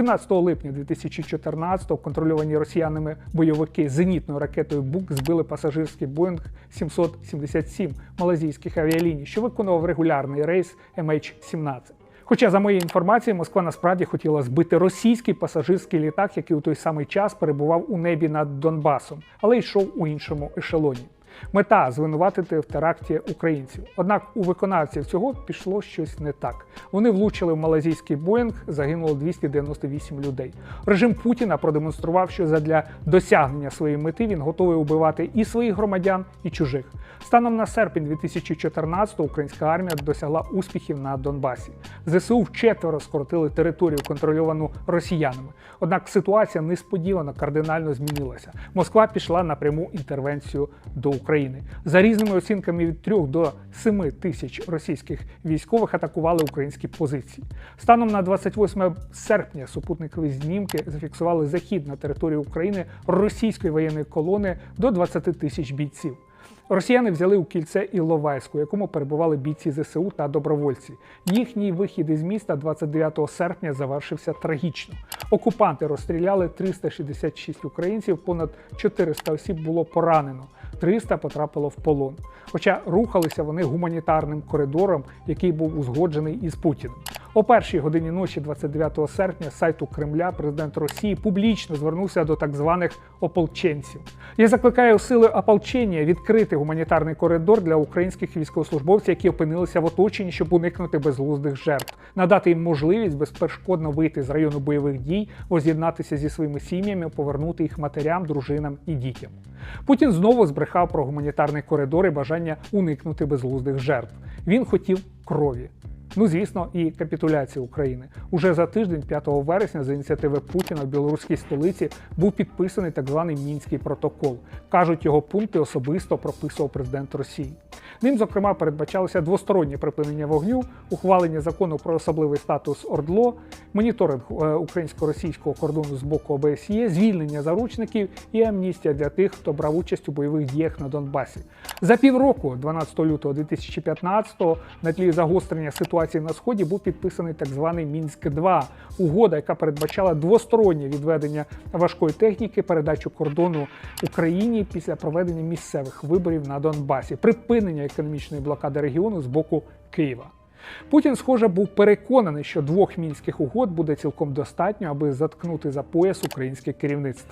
17 липня 2014-го контрольовані росіянами бойовики зенітною ракетою БУК збили пасажирський Боїнг 777 малазійських авіаліній, що виконував регулярний рейс MH17. Хоча, за моєю інформацією, Москва насправді хотіла збити російський пасажирський літак, який у той самий час перебував у небі над Донбасом, але йшов у іншому ешелоні. Мета звинуватити в теракті українців. Однак у виконавців цього пішло щось не так. Вони влучили в малазійський Боїнг, загинуло 298 людей. Режим Путіна продемонстрував, що задля досягнення своєї мети він готовий убивати і своїх громадян, і чужих. Станом на серпень 2014 українська армія досягла успіхів на Донбасі. ЗСУ вчетверо скоротили територію, контрольовану росіянами. Однак ситуація несподівано кардинально змінилася. Москва пішла на пряму інтервенцію до України. За різними оцінками від 3 до 7 тисяч російських військових атакували українські позиції. Станом на 28 серпня супутникові знімки зафіксували захід на територію України російської воєнної колони до 20 тисяч бійців. Росіяни взяли у кільце Іловайську, у якому перебували бійці ЗСУ та добровольці. Їхній вихід із міста 29 серпня завершився трагічно. Окупанти розстріляли 366 українців, понад 400 осіб було поранено. 300 потрапило в полон. Хоча рухалися вони гуманітарним коридором, який був узгоджений із Путіним. О першій годині ночі 29 серпня з сайту Кремля президент Росії публічно звернувся до так званих ополченців. Я закликаю сили ополчення відкрити гуманітарний коридор для українських військовослужбовців, які опинилися в оточенні, щоб уникнути безглуздих жертв, надати їм можливість безперешкодно вийти з району бойових дій, воз'єднатися зі своїми сім'ями, повернути їх матерям, дружинам і дітям. Путін знову збрехав про гуманітарний коридор і бажання уникнути безглуздих жертв. Він хотів крові. Ну, звісно, і капітуляції України. Уже за тиждень, 5 вересня, за ініціативи Путіна в білоруській столиці був підписаний так званий мінський протокол. кажуть, його пункти особисто прописував президент Росії. Ним, зокрема, передбачалося двостороннє припинення вогню, ухвалення закону про особливий статус ОРДЛО, моніторинг е, українсько-російського кордону з боку ОБСЄ, звільнення заручників і амністія для тих, хто брав участь у бойових діях на Донбасі. За півроку, 12 лютого 2015-го, на тлі загострення ситуації на сході був підписаний так званий Мінськ 2 угода, яка передбачала двостороннє відведення важкої техніки, передачу кордону Україні після проведення місцевих виборів на Донбасі, припинення економічної блокади регіону з боку Києва. Путін, схоже, був переконаний, що двох мінських угод буде цілком достатньо, аби заткнути за пояс українське керівництво.